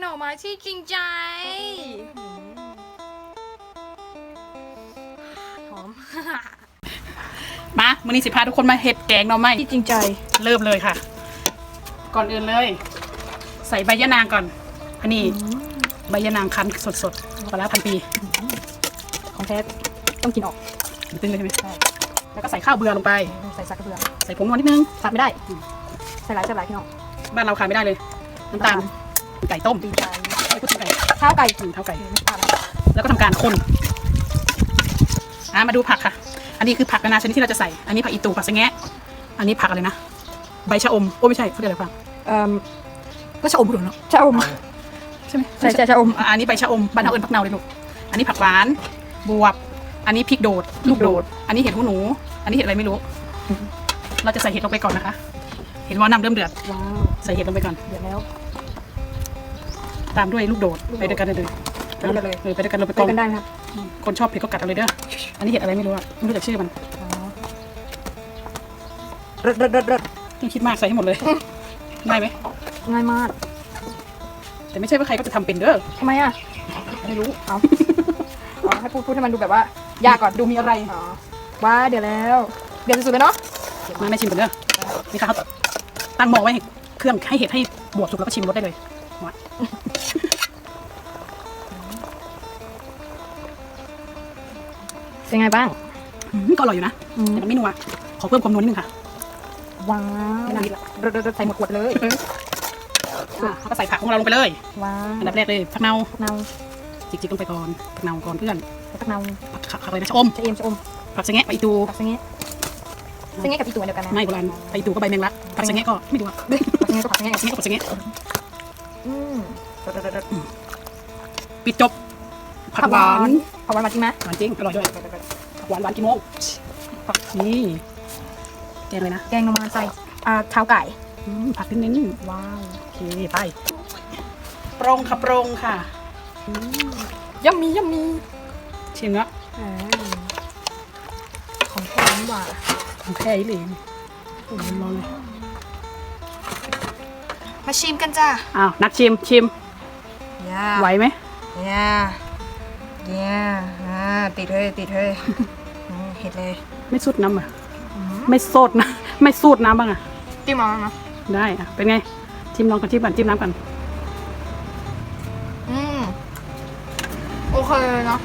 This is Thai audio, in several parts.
หน่อไม้ที่จริงใจ หอม มาวันนี้สิพาทุกคนมาเห็ดแกงหน่อไม้ที่จริงใจ เริ่มเลยค่ะ ก่อนอื่นเลย ใส่ใบยะนางก่อน อันนี้ใบยะนางคั้นสดๆปลาร้าพันปี ของแท้ต้องกินออกตึงเลยใช่ไหมแล้วก็ใส่ข้าวเบื่อลงไป ใส่สักกระเบือใส่ผงนวลนิดนึงขาดไม่ได้ ใส่หลายใส่หลายพี่น้องบ้านเราขายไม่ได้เลย น้ำตาล ไก่ต้มจริงใจไม่พูดถึงไก่ข้าวไก่อืมเท่าไก่ไม่ขาดแล้วก็ทำการคนอะมาดูผักค่ะ อันนี้คือผักนานาชนิดที่เราจะใส่ อันนี้ผักอีตูผักสะแงะ อันนี้ผักอะไรนะ ใบชะอม โอ้ไม่ใช่เขาเรียกอะไรผักเอ่อก็ชะอมพูดถึงเนาะชะอมใช่ไหมใช่ใช่ชะอมอะอันนี้ใบชะอมบ้านเราเอิญผักเนาเลยลูก อันนี้ผักหวาน บวบ อันนี้พริกโดด ลูกโดด อันนี้เห็ดหูหนู อันนี้เห็ดอะไรไม่รู้ เราจะใส่เห็ดลงไปก่อนนะคะ เห็นว่าน้ำเริ่มเดือดว้าวใส่เห็ดลงไปก่อน เดี๋ยวแล้ว ตามด้วยลูกโดดลูกโดดไปด้วยกันเลยไปด้วยกันเลยออไปด้วยกันลงไปไปกอง กันได้ไหมครับคนชอบเผ็ดก็กัดเอาเลยเด้อ อันนี้เห็ดอะไรไม่รู้อะไม่รู้จักชื่อมันอ๋อเริดเริดเริดเริดต้องคิดมากใส่ให้หมดเลย ง่ายไหม ง่ายมากแต่ไม่ใช่ว่าใครก็จะทำเป็นเด้อ ทำไมอะไม่รู้ เอาอ๋อให้พูดพูดให้มันดูแบบว่า ยากก่อนดูมีอะไร อ๋อว้าเดี๋ยวแล้ว เดี๋ยวสุดๆเลยเนาะมาแม่ชิมก่อนเด้อ นี่ค่ะเขาตั้งหม้อไว้ให้เครื่องให้เห็ดให้บวกสุกแล้วก็ชิมรสได้เลย มาเป็นไงบ้าง อืมก็อร่อยอยู่นะอืมแต่มันไม่นัว ขอเพิ่มความนัวนิดนึงค่ะว้าวไม่น่านิดละเริดๆๆใส่หมดขวดเลยอะแล้วก็ใส่ผักของเราลงไปเลย ว้าวอันดับแรกเลยผักเนาเนาจิกๆลงไปก่อนผักเนาก่อนเพื่อนใส่ผักเนาผักผักอะไรนะชะอมชะเอมชะอมผักสะแงะไปอีตูผักสะเงะสะเงะกับอีตัวเดียวกันนะไม่โบราณไปอีตูก็ใบแมงลักผักสะแงะก็ไม่ดูอะผักสะเงะกับผักสะเงะผักสะแงะกับผักสะแงะ อืมเริดๆๆปิดจบ ผักหวานผักหวานมาจริงไหมหวานจริง อร่อยด้วย ผักหวานหวานกี่โมงผักนี่แกงเลยนะ แกงนมมาใส่อ่าเท้าไก่อืมผักนิดนึงว้าวโอเคไป ปรงค่ะปรงค่ะยัมมี่ยัมมี่ชิมเนาะของแท้นี่หว่าของแค่อีเหลนโอ้ยร้อนเลย มาชิมกันจ้าอ้าวนักชิมชิมย่าไหวไหมย่าย่าอ่าติดเลยติดเลยอืมเห็ดเลยไม่สูดน้ำอะไม่โซดนะ ไม่สูดน้ำบ้างอะ จิ้มเอาไหมได้อะเป็นไงชิมลองกันชิมก่อนจิ้มน้ำกันอืมโอเคเลยนะ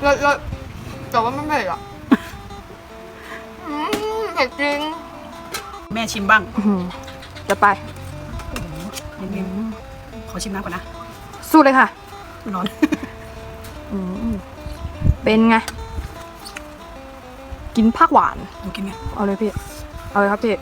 เลิศเลิศแต่ว่าไม่เผ็ดอะอืมเผ็ดจริงแม่ชิมบ้างจะไป นิดนึงขอชิมน้ำก่อนนะ สู้เลยค่ะ ร้อน อืมเป็นไง กินภาคหวาน ดูกินไง เอาเลยพี่ เอาเลยครับพี่